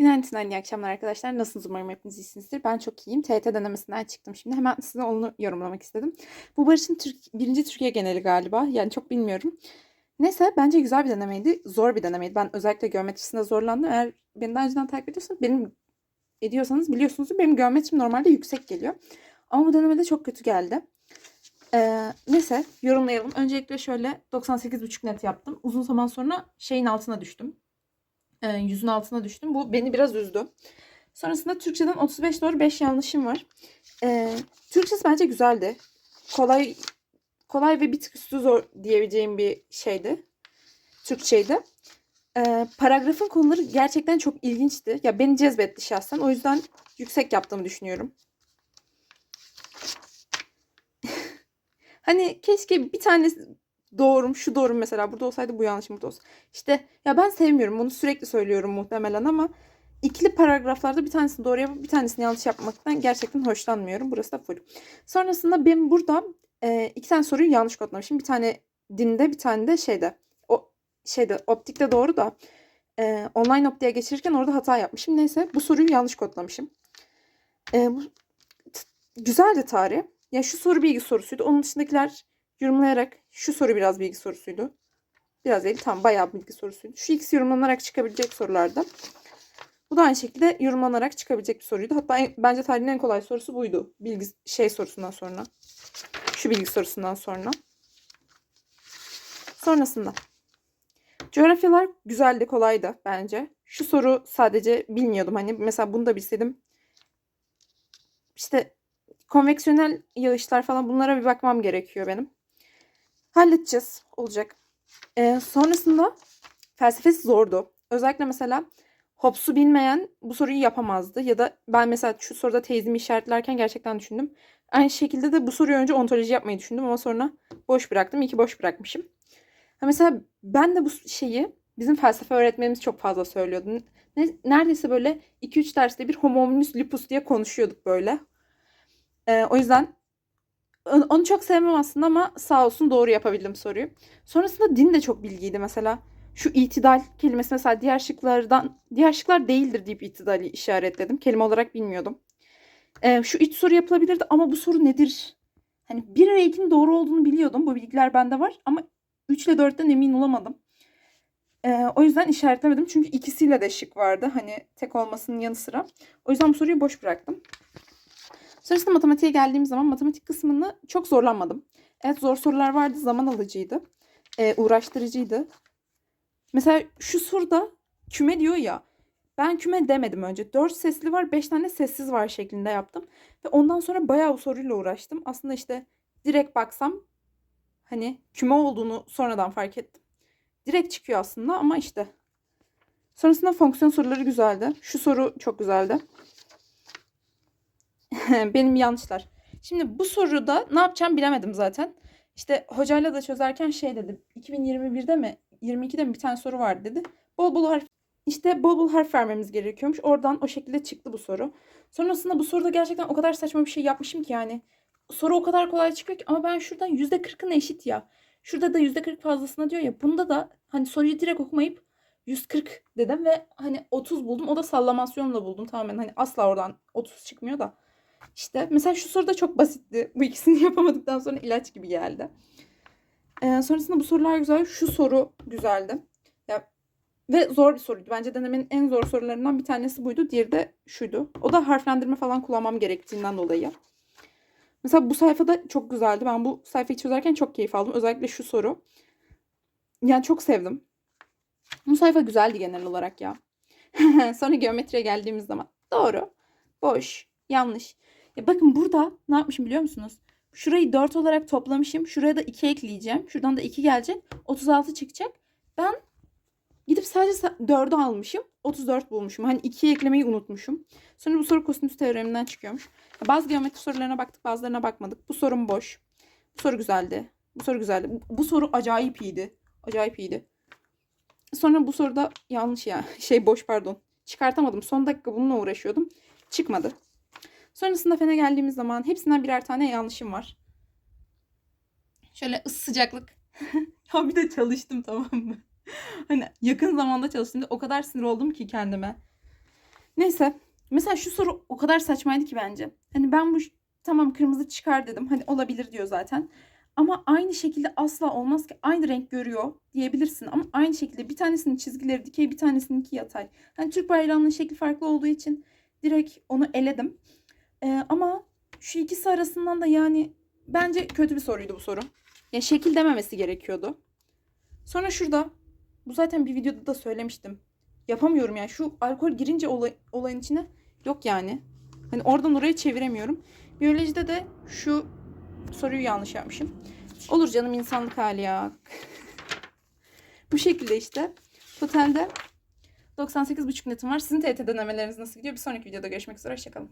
Günaydın, iyi akşamlar arkadaşlar. Nasılsınız? Umarım hepiniz iyisinizdir. Ben çok iyiyim. TET denemesinden çıktım şimdi. Hemen size onu yorumlamak istedim. Bu Barış'ın Türk, birinci Türkiye geneli galiba. Yani çok bilmiyorum. Neyse bence güzel bir denemeydi. Zor bir denemeydi. Ben özellikle geometrisinde zorlandım. Eğer beni daha önceden takip ediyorsanız, benim ediyorsanız biliyorsunuz benim geometrim normalde yüksek geliyor. Ama bu denemede çok kötü geldi. Ee, neyse yorumlayalım. Öncelikle şöyle 98,5 net yaptım. Uzun zaman sonra şeyin altına düştüm. Ee, yüzün altına düştüm. Bu beni biraz üzdü. Sonrasında Türkçeden 35 doğru 5 yanlışım var. Ee, Türkçesi bence güzeldi. Kolay kolay ve bir tık üstü zor diyebileceğim bir şeydi. Türkçeydi. Ee, paragrafın konuları gerçekten çok ilginçti. Ya beni cezbetti şahsen. O yüzden yüksek yaptığımı düşünüyorum. hani keşke bir tane doğrum, şu doğrum mesela burada olsaydı bu yanlışım burada olsa. İşte ya ben sevmiyorum. Bunu sürekli söylüyorum muhtemelen ama ikili paragraflarda bir tanesini doğru yapıp bir tanesini yanlış yapmaktan gerçekten hoşlanmıyorum. Burası da full. Sonrasında ben burada e, iki tane soruyu yanlış kodlamışım. Bir tane dinde bir tane de şeyde. O şeyde optikte doğru da e, online optiğe geçirirken orada hata yapmışım. Neyse bu soruyu yanlış kodlamışım. E, bu, güzeldi tarih. Ya şu soru bilgi sorusuydu. Onun dışındakiler yorumlayarak şu soru biraz bilgi sorusuydu. Biraz değil tam bayağı bilgi sorusuydu. Şu ikisi yorumlanarak çıkabilecek sorulardı. Bu da aynı şekilde yorumlanarak çıkabilecek bir soruydu. Hatta en- bence tarihin en kolay sorusu buydu. Bilgi şey sorusundan sonra. Şu bilgi sorusundan sonra. Sonrasında. Coğrafyalar güzeldi, kolaydı bence. Şu soru sadece bilmiyordum. Hani mesela bunu da bilseydim. İşte konveksiyonel yağışlar falan bunlara bir bakmam gerekiyor benim. Halledeceğiz. Olacak. Ee, sonrasında felsefesi zordu. Özellikle mesela Hobbes'u bilmeyen bu soruyu yapamazdı. Ya da ben mesela şu soruda teyzimi işaretlerken gerçekten düşündüm. Aynı şekilde de bu soruyu önce ontoloji yapmayı düşündüm ama sonra boş bıraktım. İyi ki boş bırakmışım. Ha mesela ben de bu şeyi bizim felsefe öğretmenimiz çok fazla söylüyordu. Ne, neredeyse böyle 2-3 derste bir homominus lupus diye konuşuyorduk böyle. Ee, o yüzden onu çok sevmem aslında ama sağ olsun doğru yapabildim soruyu. Sonrasında din de çok bilgiydi mesela. Şu itidal kelimesi mesela diğer şıklardan diğer şıklar değildir deyip itidali işaretledim. Kelime olarak bilmiyordum. Ee, şu iç soru yapılabilirdi ama bu soru nedir? Hani 1 ve 2'nin doğru olduğunu biliyordum. Bu bilgiler bende var ama 3 ile 4'ten emin olamadım. Ee, o yüzden işaretlemedim. Çünkü ikisiyle de şık vardı. Hani tek olmasının yanı sıra. O yüzden bu soruyu boş bıraktım. Sonrasında matematiğe geldiğim zaman matematik kısmını çok zorlanmadım. Evet zor sorular vardı. Zaman alıcıydı. Ee, uğraştırıcıydı. Mesela şu soruda küme diyor ya. Ben küme demedim önce. 4 sesli var 5 tane sessiz var şeklinde yaptım. Ve ondan sonra bayağı o soruyla uğraştım. Aslında işte direkt baksam hani küme olduğunu sonradan fark ettim. Direkt çıkıyor aslında ama işte. Sonrasında fonksiyon soruları güzeldi. Şu soru çok güzeldi. Benim yanlışlar. Şimdi bu soruda ne yapacağım bilemedim zaten. İşte hocayla da çözerken şey dedi. 2021'de mi 22'de mi bir tane soru vardı dedi. Bol bol harf işte bol bol harf vermemiz gerekiyormuş. Oradan o şekilde çıktı bu soru. Sonrasında bu soruda gerçekten o kadar saçma bir şey yapmışım ki yani. Soru o kadar kolay çıkıyor ki ama ben şuradan %40'ına eşit ya. Şurada da %40 fazlasına diyor ya. Bunda da hani soruyu direkt okumayıp 140 dedim ve hani 30 buldum. O da sallamasyonla buldum tamamen. Hani asla oradan 30 çıkmıyor da. İşte mesela şu soru da çok basitti. Bu ikisini yapamadıktan sonra ilaç gibi geldi. Ee, sonrasında bu sorular güzel. Şu soru güzeldi. Ya ve zor bir soruydu. Bence denemenin en zor sorularından bir tanesi buydu. Diğeri de şuydu. O da harflendirme falan kullanmam gerektiğinden dolayı. Mesela bu sayfada çok güzeldi. Ben bu sayfayı çözerken çok keyif aldım. Özellikle şu soru. Yani çok sevdim. Bu sayfa güzeldi genel olarak ya. Sonra geometriye geldiğimiz zaman. Doğru. Boş. Yanlış. Ya bakın burada ne yapmışım biliyor musunuz? Şurayı 4 olarak toplamışım. Şuraya da 2 ekleyeceğim. Şuradan da 2 gelecek. 36 çıkacak. Ben gidip sadece 4'ü almışım. 34 bulmuşum. Hani 2'yi eklemeyi unutmuşum. Sonra bu soru kosinüs teoreminden çıkıyormuş. Bazı geometri sorularına baktık bazılarına bakmadık. Bu sorum boş. Bu soru güzeldi. Bu soru güzeldi. Bu soru acayip iyiydi. Acayip iyiydi. Sonra bu soruda yanlış ya. Şey boş pardon. Çıkartamadım. Son dakika bununla uğraşıyordum. Çıkmadı. Sonrasında fene geldiğimiz zaman hepsinden birer tane yanlışım var. Şöyle ısı sıcaklık. ya bir de çalıştım tamam mı? hani yakın zamanda çalıştım. O kadar sinir oldum ki kendime. Neyse. Mesela şu soru o kadar saçmaydı ki bence. Hani ben bu tamam kırmızı çıkar dedim. Hani olabilir diyor zaten. Ama aynı şekilde asla olmaz ki aynı renk görüyor diyebilirsin. Ama aynı şekilde bir tanesinin çizgileri dikey bir tanesininki yatay. Hani Türk bayrağının şekli farklı olduğu için direkt onu eledim. Ee, ama şu ikisi arasından da yani bence kötü bir soruydu bu soru. Ya şekil dememesi gerekiyordu. Sonra şurada bu zaten bir videoda da söylemiştim. Yapamıyorum yani şu alkol girince olay, olayın içine yok yani. Hani oradan oraya çeviremiyorum. Biyolojide de şu soruyu yanlış yapmışım. Olur canım insanlık hali ya. bu şekilde işte. Totalde 98,5 netim var. Sizin TYT denemeleriniz nasıl gidiyor? Bir sonraki videoda görüşmek üzere. Hoşçakalın.